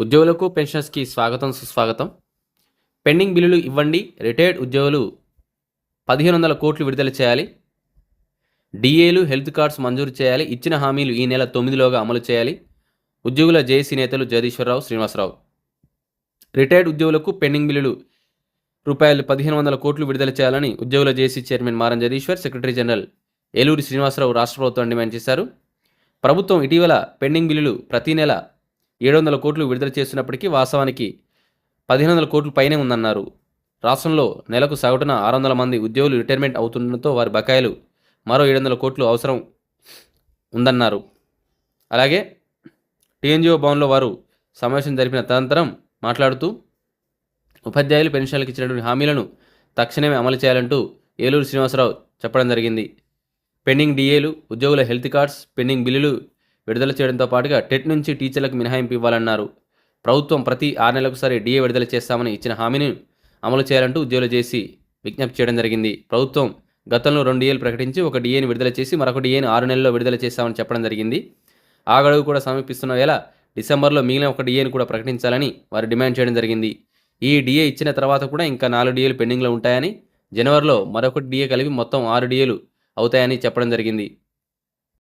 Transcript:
ఉద్యోగులకు పెన్షనర్స్కి స్వాగతం సుస్వాగతం. పెండింగ్ బిల్లులు ఇవ్వండి. రిటైర్డ్ ఉద్యోగులు పదిహేను వందల కోట్లు విడుదల చేయాలి. డిఏలు హెల్త్ కార్డ్స్ మంజూరు చేయాలి. ఇచ్చిన హామీలు ఈ నెల తొమ్మిదిలోగా అమలు చేయాలి. ఉద్యోగుల జేఏసీ నేతలు జగదీశ్వరరావు శ్రీనివాసరావు. రిటైర్డ్ ఉద్యోగులకు పెండింగ్ బిల్లులు రూపాయలు పదిహేను వందల కోట్లు విడుదల చేయాలని ఉద్యోగుల JC chairman Maram Jagadeeswar secretary general Eluri Srinivasarao రాష్ట్ర ప్రభుత్వం డిమాండ్ చేశారు. ప్రభుత్వం ఇటీవల పెండింగ్ బిల్లులు ప్రతి నెల ఏడు వందల కోట్లు విడుదల చేస్తున్నప్పటికీ వాస్తవానికి పదిహేను వందల కోట్లు పైనే ఉందన్నారు. రాష్ట్రంలో నెలకు సగటున ఆరు వందల మంది ఉద్యోగులు రిటైర్మెంట్ అవుతుండటంతో వారి బకాయిలు మరో ఏడు వందల కోట్లు అవసరం ఉందన్నారు. అలాగే టీఎన్జిఓ భవన్లో వారు సమావేశం జరిపిన తదనంతరం మాట్లాడుతూ ఉపాధ్యాయులు పెన్షన్లకు ఇచ్చినటువంటి హామీలను తక్షణమే అమలు చేయాలంటూ ఏలూరు శ్రీనివాసరావు చెప్పడం జరిగింది. పెండింగ్ డిఏలు ఉద్యోగుల హెల్త్ కార్డ్స్ పెండింగ్ బిల్లులు విడుదల చేయడంతో పాటుగా టెట్ నుంచి టీచర్లకు మినహాయింపు ఇవ్వాలన్నారు. ప్రభుత్వం ప్రతి ఆరు నెలలకు సరే డిఏ విడుదల చేస్తామని ఇచ్చిన హామీని అమలు చేయాలంటూ ఉద్యోగులు చేసి విజ్ఞప్తి చేయడం జరిగింది. ప్రభుత్వం గతంలో రెండు డిఏలు ప్రకటించి ఒక డిఏని విడుదల చేసి మరొక డిఏని ఆరు నెలల్లో విడుదల చేస్తామని చెప్పడం జరిగింది. ఆ గడువు కూడా సమీపిస్తున్న వేళ డిసెంబర్లో మిగిలిన ఒక డిఏని కూడా ప్రకటించాలని వారు డిమాండ్ చేయడం జరిగింది. ఈ డిఏ ఇచ్చిన తర్వాత కూడా ఇంకా నాలుగు డిఏలు పెండింగ్లో ఉంటాయని జనవరిలో మరొక డిఏ కలిపి మొత్తం ఆరు డిఏలు అవుతాయని చెప్పడం జరిగింది.